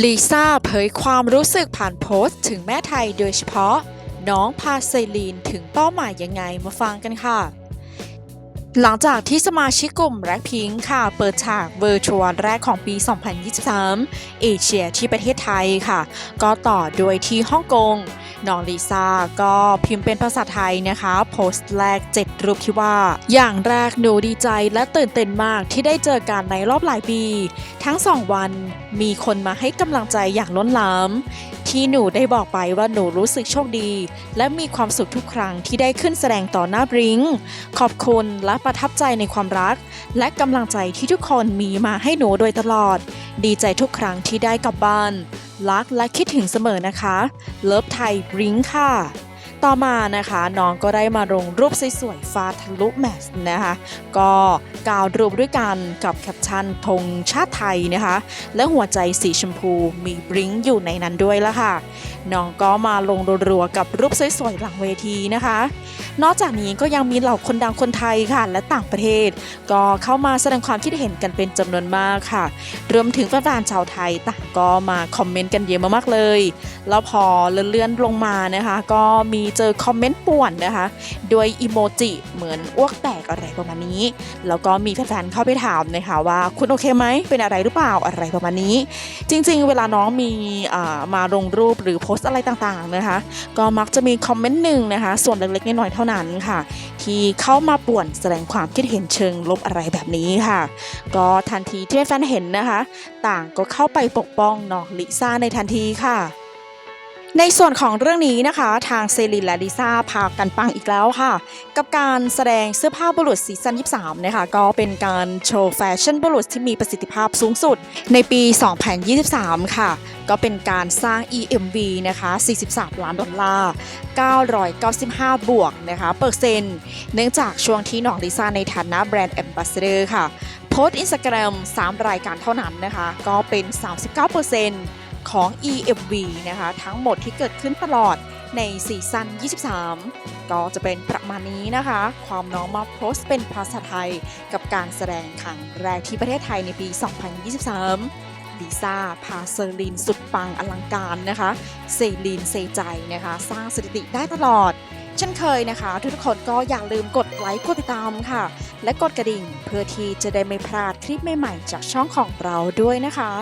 ลิซ่าเผยความรู้สึกผ่านโพสต์ ถึงแม่ไทยโดยเฉพาะ น้องพาเซลีนถึงเป้าหมายยังไงมาฟังกันค่ะ หลังจากที่สมาชิกกลุ่มแร็คพิงค่ะ เปิดฉากเวอร์ชวลแรกของปี 2023 เอเชียที่ประเทศไทยค่ะ ก็ต่อด้วยที่ฮ่องกง น้องลิซ่าก็พิมพ์เป็นภาษาไทยนะคะ โพสต์แรก 7 รูปที่ว่า อย่างแรกหนูดีใจและตื่นเต้นมากที่ได้เจอกันในรอบหลายปี ทั้งสองวันมีคนมาให้กำลังใจอย่างล้นหลามที่หนูได้บอกไปว่าหนูรู้สึกโชคดี และมีความสุขทุกครั้งที่ได้ขึ้นแสดงต่อหน้าบริงขอบคุณและประทับใจในความรัก และกำลังใจที่ทุกคนมีมาให้หนูโดยตลอด ดีใจทุกครั้งที่ได้กลับบ้าน รักและคิดถึงเสมอนะคะ เลิฟไทยบริงค่ะ ต่อมานะคะ น้องก็ได้มาลงรูปสวยๆฟาทะลุแมสนะคะ ก็กาวรูปด้วยกันกับแคปชั่นธงชาติไทยนะคะ และหัวใจสีชมพูมีบริงอยู่ในนั้นด้วยละค่ะ น้องก็มาลงรัวๆกับรูปสวยๆหลังเวทีนะคะ นอกจากนี้ก็ยังมีเหล่าคนดังคนไทยค่ะ และต่างประเทศ ก็เข้ามาแสดงความคิดเห็นกันเป็นจำนวนมากค่ะ รวมถึงแฟนๆชาวไทยต่างก็มาคอมเมนต์กันเยอะมากๆเลย แล้วพอเลื่อนๆลงมานะคะ ก็มีเจอคอมเมนต์ป่วนนะคะด้วยอีโมจิเหมือนอ้วกแตกอะไรประมาณนี้ แล้วก็มีแฟนๆเข้าไปถามนะคะว่าคุณโอเคไหมเป็นอะไรหรือเปล่าอะไรประมาณนี้ จริง ๆ เวลาน้องมีมาลงรูปหรือโพสต์อะไรต่างๆนะคะ ก็มักจะมีคอมเมนต์หนึ่งนะคะ ส่วนเล็กๆน้อยๆเท่านั้นค่ะ ที่เข้ามาป่วนแสดงความคิดเห็นเชิงลบอะไรแบบนี้ค่ะ ก็ทันทีที่แฟนๆเห็นนะคะ ต่างก็เข้าไปปกป้องน้องลิซ่าในทันทีค่ะในส่วนของเรื่องนี้นะคะ ทางเซรินและลิซ่าพากันปังอีกแล้วค่ะ กับการแสดงเสื้อผ้าบุรุษซีซั่น23 นะคะ ก็เป็นการโชว์แฟชั่นบุรุษที่มีประสิทธิภาพสูงสุดในปี 2023 ค่ะ ก็เป็นการสร้าง EMV นะคะ 43 ล้านดอลลาร์ 995 บวกนะคะเปอร์เซ็นต์เนื่องจากช่วงที่น้องลิซ่าในฐานะแบรนด์แอมบาสเดอร์ค่ะ โพสต์อินสตาแกรม3 รายการเท่านั้นนะคะ ก็เป็น 39%ของ EMV นะคะ ทั้งหมดที่เกิดขึ้นตลอดในซีซั่น 23 ก็จะเป็นประมาณนี้นะคะ ความน้องมาโพสต์เป็นภาษาไทยกับการแสดงครั้งแรกที่ประเทศไทยในปี 2023 ลิซ่า พาเซอร์ลิน สุดปังอลังการนะคะ เซลีนเซใจนะคะ สร้างสถิติได้ตลอด เช่นเคยนะคะ ทุกคนก็อย่าลืมกดไลค์กดติดตามค่ะ และกดกระดิ่ง เพื่อที่จะได้ไม่พลาดคลิปใหม่ๆ จากช่องของเราด้วยนะคะ